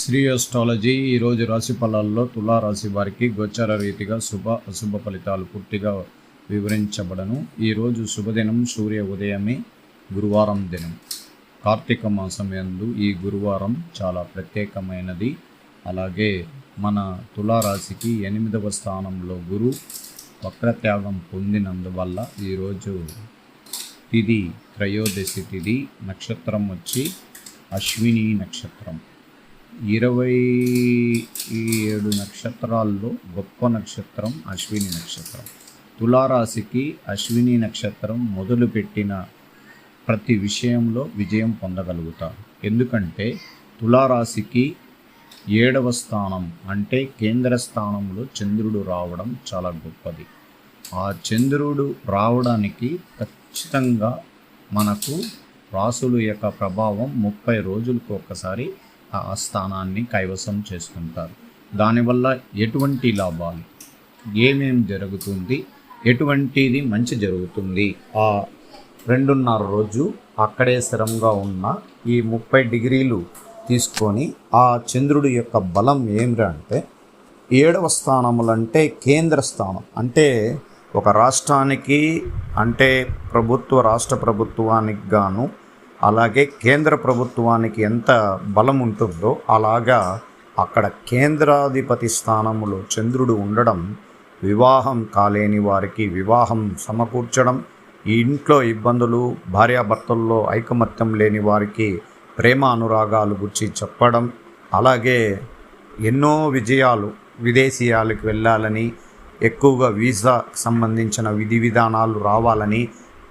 Shri astrology ఈరోజు రాశి ఫలాల్లో తులారాశి వారికి గోచర రీతిగా శుభ అశుభ ఫలితాలు పూర్తిగా వివరించబడను. ఈరోజు శుభదినం సూర్య ఉదయమే గురువారం దినం. కార్తీక మాసం యందు ఈ గురువారం చాలా ప్రత్యేకమైనది. అలాగే మన తులారాశికి ఎనిమిదవ స్థానంలో గురు వక్రత్యాగం పొందినందువల్ల ఈరోజు తిది త్రయోదశి తిది నక్షత్రం వచ్చి అశ్విని నక్షత్రం. ఇరవై ఏడు నక్షత్రాల్లో గొప్ప నక్షత్రం అశ్విని నక్షత్రం. తులారాశికి అశ్విని నక్షత్రం మొదలుపెట్టిన ప్రతి విషయంలో విజయం పొందగలుగుతారు ఎందుకంటే తులారాశికి ఏడవ స్థానం అంటే కేంద్ర స్థానంలో చంద్రుడు రావడం చాలా గొప్పది. ఆ చంద్రుడు రావడానికి ఖచ్చితంగా మనకు రాసుల యొక్క ప్రభావం ముప్పై రోజులకు ఒకసారి ఆ స్థానాన్ని కైవసం చేసుకుంటారు. దానివల్ల ఎటువంటి లాభాలు? ఏమేం జరుగుతుంది? ఎటువంటిది మంచి జరుగుతుంది? ఆ రెండున్నర రోజు అక్కడే స్థిరంగా ఉన్న ఈ ముప్పై డిగ్రీలు తీసుకొని ఆ చంద్రుడి యొక్క బలం ఏమిరా అంటే ఏడవ స్థానములంటే కేంద్ర స్థానం. అంటే ఒక రాష్ట్రానికి అంటే ప్రభుత్వ రాష్ట్ర ప్రభుత్వానికి గాను అలాగే కేంద్ర ప్రభుత్వానికి ఎంత బలం ఉంటుందో అలాగా అక్కడ కేంద్రాధిపతి స్థానములో చంద్రుడు ఉండడం వివాహం కాలేని వారికి వివాహం సమకూర్చడం ఈ ఇంట్లో ఇబ్బందులు భార్యాభర్తల్లో ఐకమత్యం లేని వారికి ప్రేమ అనురాగాలు గురించి చెప్పడం అలాగే ఎన్నో విజయాలు విదేశీయాలకు వెళ్ళాలని ఎక్కువగా వీసా సంబంధించిన విధి విధానాలు రావాలని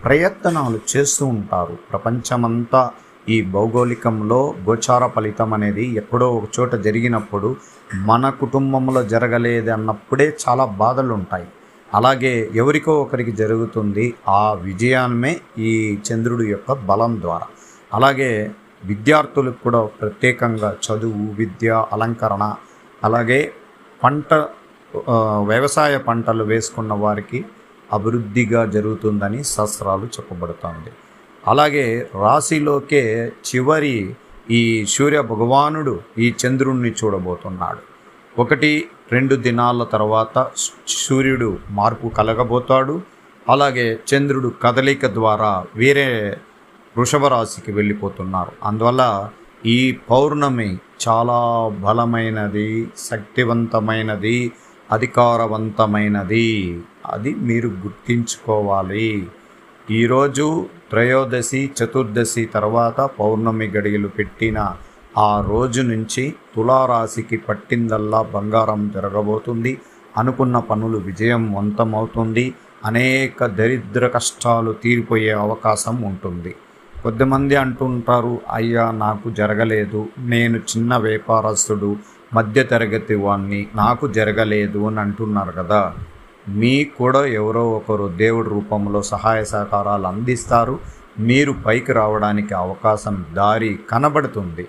ప్రయత్నాలు చేస్తూ ఉంటారు. ప్రపంచమంతా ఈ భౌగోళికంలో గోచార ఫలితం అనేది ఎక్కడో ఒక చోట జరిగినప్పుడు మన కుటుంబంలో జరగలేదు అన్నప్పుడే చాలా బాధలు ఉంటాయి అలాగే ఎవరికో ఒకరికి జరుగుతుంది ఆ విజయాన్నే ఈ చంద్రుడి యొక్క బలం ద్వారా. అలాగే విద్యార్థులకు కూడా ప్రత్యేకంగా చదువు విద్య అలంకరణ అలాగే పంట వ్యవసాయ పంటలు వేసుకున్న వారికి అభివృద్ధిగా జరుగుతుందని శాస్త్రాలు చెప్పబడుతుంది. అలాగే రాశిలోకే చివరి ఈ సూర్య భగవానుడు ఈ చంద్రుణ్ణి చూడబోతున్నాడు. ఒకటి రెండు దినాల తర్వాత సూర్యుడు మార్పు కలగబోతాడు. అలాగే చంద్రుడు కదలిక ద్వారా వేరే వృషభ రాశికి వెళ్ళిపోతున్నారు. అందువల్ల ఈ పౌర్ణమి చాలా బలమైనది శక్తివంతమైనది అధికారవంతమైనది. అది మీరు గుర్తించుకోవాలి. ఈరోజు త్రయోదశి చతుర్దశి తర్వాత పౌర్ణమి గడియలు పెట్టిన ఆ రోజు నుంచి తులారాశికి పట్టిందల్లా బంగారం జరగబోతుంది అనుకున్న పనులు విజయవంతమవుతుంది అనేక దరిద్ర కష్టాలు తీరిపోయే అవకాశం ఉంటుంది. కొద్దిమంది అంటుంటారు అయ్యా నాకు జరగలేదు. నేను చిన్న వ్యాపారస్తుడు. మధ్యతరగతి వాణ్ణి. నాకు జరగలేదు అని అంటున్నారు కదా. మీకు కూడా ఎవరో ఒకరు దేవుడి రూపంలో సహాయ సహకారాలు అందిస్తారు. మీరు పైకి రావడానికి అవకాశం దారి కనబడుతుంది.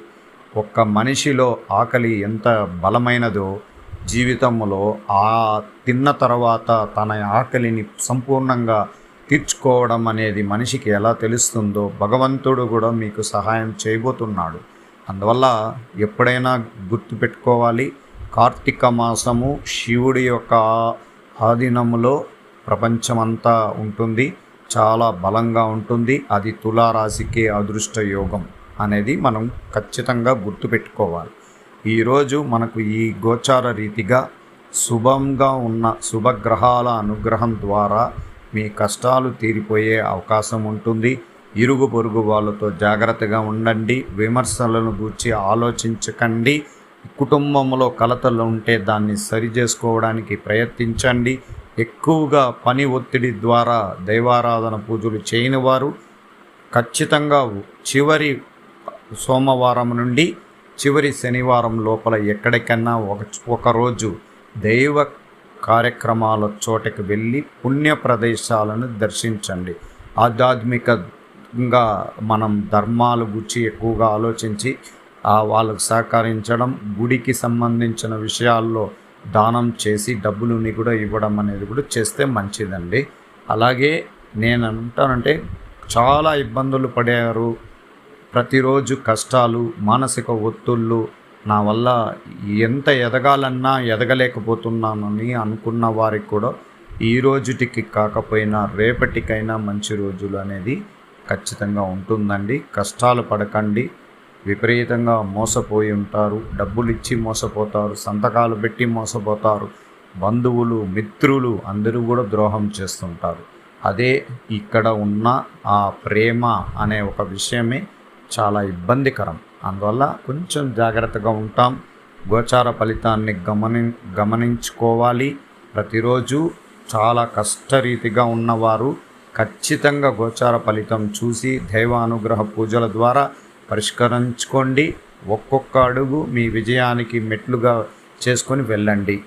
ఒక్క మనిషిలో ఆకలి ఎంత బలమైనదో జీవితంలో ఆ తిన్న తర్వాత తన ఆకలిని సంపూర్ణంగా తీర్చుకోవడం అనేది మనిషికి ఎలా తెలుస్తుందో భగవంతుడు కూడా మీకు సహాయం చేయబోతున్నాడు. అందువల్ల ఎప్పుడైనా గుర్తుపెట్టుకోవాలి కార్తీక మాసము శివుడి యొక్క ఆధీనంలో ప్రపంచమంతా ఉంటుంది చాలా బలంగా ఉంటుంది. అది తులారాశికే అదృష్ట యోగం అనేది మనం ఖచ్చితంగా గుర్తుపెట్టుకోవాలి. ఈరోజు మనకు ఈ గోచార రీతిగా శుభంగా ఉన్న శుభగ్రహాల అనుగ్రహం ద్వారా మీ కష్టాలు తీరిపోయే అవకాశం ఉంటుంది. ఇరుగు పొరుగు వాళ్ళతో జాగ్రత్తగా ఉండండి. విమర్శలను గూర్చి ఆలోచించకండి. కుటుంబంలో కలతలు ఉంటే దాన్ని సరి చేసుకోవడానికి ప్రయత్నించండి. ఎక్కువగా పని ఒత్తిడి ద్వారా దైవారాధన పూజలు చేయని వారు ఖచ్చితంగా చివరి సోమవారం నుండి చివరి శనివారం లోపల ఎక్కడికన్నా ఒక ఒకరోజు దైవ కార్యక్రమాల చోటకి వెళ్ళి పుణ్య ప్రదేశాలను దర్శించండి. ఆధ్యాత్మికంగా మనం ధర్మాలు గురించి ఎక్కువగా ఆలోచించి వాళ్ళకు సహకరించడం గుడికి సంబంధించిన విషయాల్లో దానం చేసి డబ్బులని కూడా ఇవ్వడం అనేది కూడా చేస్తే మంచిదండి. అలాగే నేను అంటానంటే చాలా ఇబ్బందులు పడారు. ప్రతిరోజు కష్టాలు మానసిక ఒత్తుళ్ళు నా వల్ల ఎంత ఎదగాలన్నా ఎదగలేకపోతున్నానని అనుకున్న వారికి కూడా ఈ రోజుటికి కాకపోయినా రేపటికైనా మంచి రోజులు అనేది ఖచ్చితంగా ఉంటుందండి. కష్టాలు పడకండి. విపరీతంగా మోసపోయి ఉంటారు డబ్బులు ఇచ్చి మోసపోతారు సంతకాలు పెట్టి మోసపోతారు బంధువులు మిత్రులు అందరూ కూడా ద్రోహం చేస్తుంటారు. అదే ఇక్కడ ఉన్న ఆ ప్రేమ అనే ఒక విషయమే చాలా ఇబ్బందికరం. అందువల్ల కొంచెం జాగ్రత్తగా ఉంటాం. గోచార ఫలితాన్ని గమని గమనించుకోవాలి. ప్రతిరోజు చాలా కష్టరీతిగా ఉన్నవారు ఖచ్చితంగా గోచార ఫలితం చూసి దైవ అనుగ్రహ పూజల ద్వారా పరిష్కరించుకోండి. ఒక్కొక్క అడుగు మీ విజయానికి మెట్లుగా చేసుకొని వెళ్ళండి.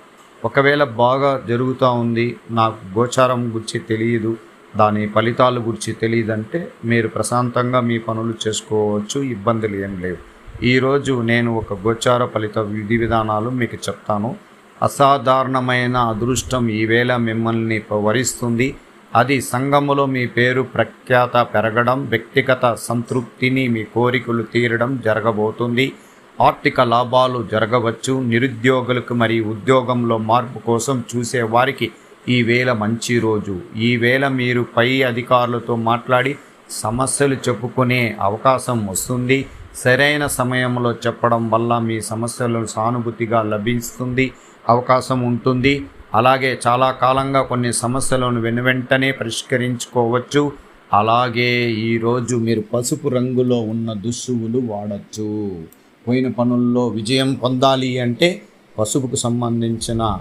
ఒకవేళ బాగా జరుగుతూ ఉంది నాకు గోచారం గురించి తెలియదు దాని ఫలితాల గురించి తెలియదంటే మీరు ప్రశాంతంగా మీ పనులు చేసుకోవచ్చు ఇబ్బందులు ఏం లేవు. ఈరోజు నేను ఒక గోచార ఫలిత విధి విధానాలు మీకు చెప్తాను. అసాధారణమైన అదృష్టం ఈవేళ మిమ్మల్ని వరిస్తుంది. అది సంఘములో మీ పేరు ప్రఖ్యాత పెరగడం వ్యక్తిగత సంతృప్తిని మీ కోరికలు తీరడం జరగబోతుంది. ఆర్థిక లాభాలు జరగవచ్చు. నిరుద్యోగులకు మరియు ఉద్యోగంలో మార్పు కోసం చూసేవారికి ఈ వేళ మంచి రోజు. ఈ వేళ మీరు పై అధికారులతో మాట్లాడి సమస్యలు చెప్పుకునే అవకాశం వస్తుంది. సరైన సమయంలో చెప్పడం వల్ల మీ సమస్యలు సానుభూతిగా లభిస్తుంది. అవకాశం ఉంటుంది. అలాగే చాలా కాలంగా కొన్ని సమస్యలను వెను వెంటనే పరిష్కరించుకోవచ్చు. అలాగే ఈరోజు మీరు పసుపు రంగులో ఉన్న దుస్తువులు వాడచ్చు. పోయిన పనుల్లో విజయం పొందాలి అంటే పసుపుకు సంబంధించిన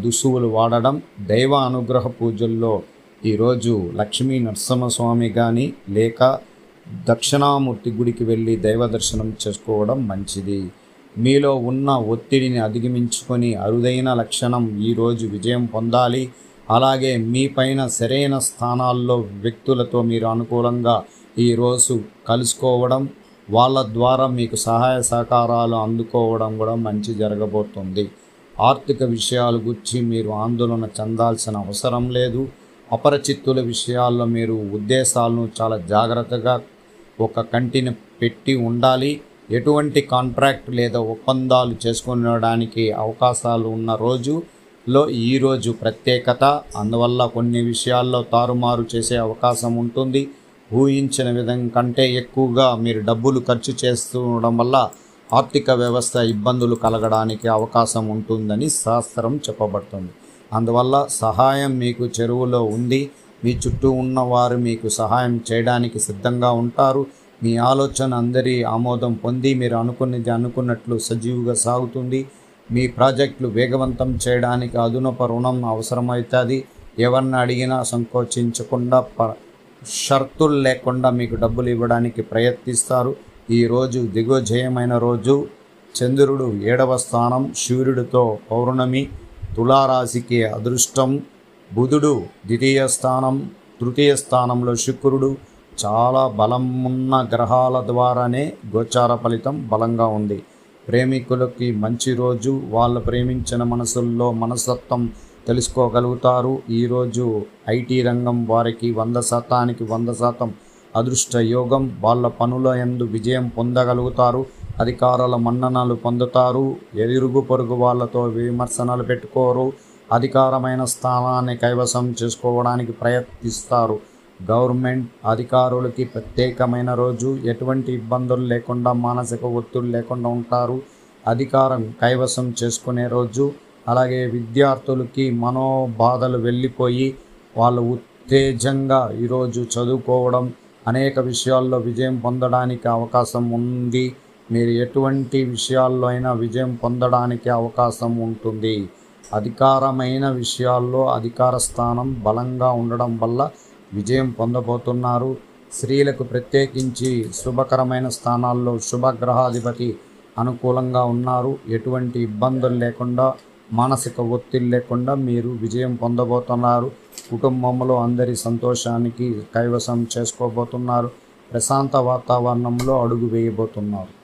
దుస్తువులు వాడడం దైవ అనుగ్రహ పూజల్లో ఈరోజు లక్ష్మీ నరసింహస్వామి కానీ లేక దక్షిణామూర్తి గుడికి వెళ్ళి దైవ దర్శనం చేసుకోవడం మంచిది. మీలో ఉన్న ఒత్తిడిని అధిగమించుకొని అరుదైన లక్షణం ఈరోజు విజయం పొందాలి. అలాగే మీ పైన సరైన స్థానాల్లో వ్యక్తులతో మీరు అనుకూలంగా ఈరోజు కలుసుకోవడం వాళ్ళ ద్వారా మీకు సహాయ సహకారాలు అందుకోవడం కూడా మంచి జరగబోతుంది. ఆర్థిక విషయాల గురించి మీరు ఆందోళన చెందాల్సిన అవసరం లేదు. అపరిచిత్తుల విషయాల్లో మీరు ఉద్దేశాలను చాలా జాగ్రత్తగా ఒక కంటిని పెట్టి ఉండాలి. ఎటువంటి కాంట్రాక్ట్ లేదా ఒప్పందాలు చేసుకునడానికి అవకాశాలు ఉన్న రోజులో ఈరోజు ప్రత్యేకత. అందువల్ల కొన్ని విషయాల్లో తారుమారు చేసే అవకాశం ఉంటుంది. ఊహించిన విధం కంటే ఎక్కువగా మీరు డబ్బులు ఖర్చు చేస్తుండడం వల్ల ఆర్థిక వ్యవస్థ ఇబ్బందులు కలగడానికి అవకాశం ఉంటుందని శాస్త్రం చెప్పబడుతుంది. అందువల్ల సహాయం మీకు చెరువులో ఉంది. మీ చుట్టూ ఉన్నవారు మీకు సహాయం చేయడానికి సిద్ధంగా ఉంటారు. మీ ఆలోచన అందరి ఆమోదం పొంది మీరు అనుకున్నది అనుకున్నట్లు సజీవుగా సాగుతుంది. మీ ప్రాజెక్టులు వేగవంతం చేయడానికి అదునపు రుణం అవసరమవుతుంది. ఎవరిని అడిగినా సంకోచించకుండా ప షరతులు లేకుండా మీకు డబ్బులు ఇవ్వడానికి ప్రయత్నిస్తారు. ఈరోజు దిగోజయమైన రోజు. చంద్రుడు ఏడవ స్థానం సూర్యుడితో పౌర్ణమి. తులారాశికి అదృష్టం. బుధుడు ద్వితీయ స్థానం తృతీయ స్థానంలో శుక్రుడు. చాలా బలం ఉన్న గ్రహాల ద్వారానే గోచార ఫలితం బలంగా ఉంది. ప్రేమికులకి మంచి రోజు వాళ్ళు ప్రేమించిన మనసుల్లో మనస్తత్వం తెలుసుకోగలుగుతారు. ఈరోజు ఐటీ రంగం వారికి వంద శాతానికి వంద శాతం అదృష్ట యోగం. వాళ్ళ పనుల ఎందు విజయం పొందగలుగుతారు. అధికారుల మన్ననలు పొందుతారు. ఎదురుగు పొరుగు వాళ్ళతో విమర్శనలు పెట్టుకోరు. అధికారమైన స్థానాన్ని కైవసం చేసుకోవడానికి ప్రయత్నిస్తారు. గవర్నమెంట్ అధికారులకి ప్రత్యేకమైన రోజు. ఎటువంటి ఇబ్బందులు లేకుండా మానసిక ఒత్తిడి లేకుండా ఉంటారు. అధికారం కైవసం చేసుకునే రోజు. అలాగే విద్యార్థులకి మనోబాధలు వెళ్ళిపోయి వాళ్ళు ఉత్తేజంగా ఈరోజు చదువుకోవడం అనేక విషయాల్లో విజయం పొందడానికి అవకాశం ఉంది. మీరు ఎటువంటి విషయాల్లో అయినా విజయం పొందడానికి అవకాశం ఉంటుంది. అధికారమైన విషయాల్లో అధికార స్థానం బలంగా ఉండడం వల్ల విజయం పొందబోతున్నారు. స్త్రీలకు ప్రత్యేకించి శుభకరమైన స్థానాల్లో శుభగ్రహాధిపతి అనుకూలంగా ఉన్నారు. ఎటువంటి ఇబ్బందులు లేకుండా మానసిక ఒత్తిడి లేకుండా మీరు విజయం పొందబోతున్నారు. కుటుంబంలో అందరి సంతోషానికి కైవసం చేసుకోబోతున్నారు. ప్రశాంత వాతావరణంలో అడుగు వేయబోతున్నారు.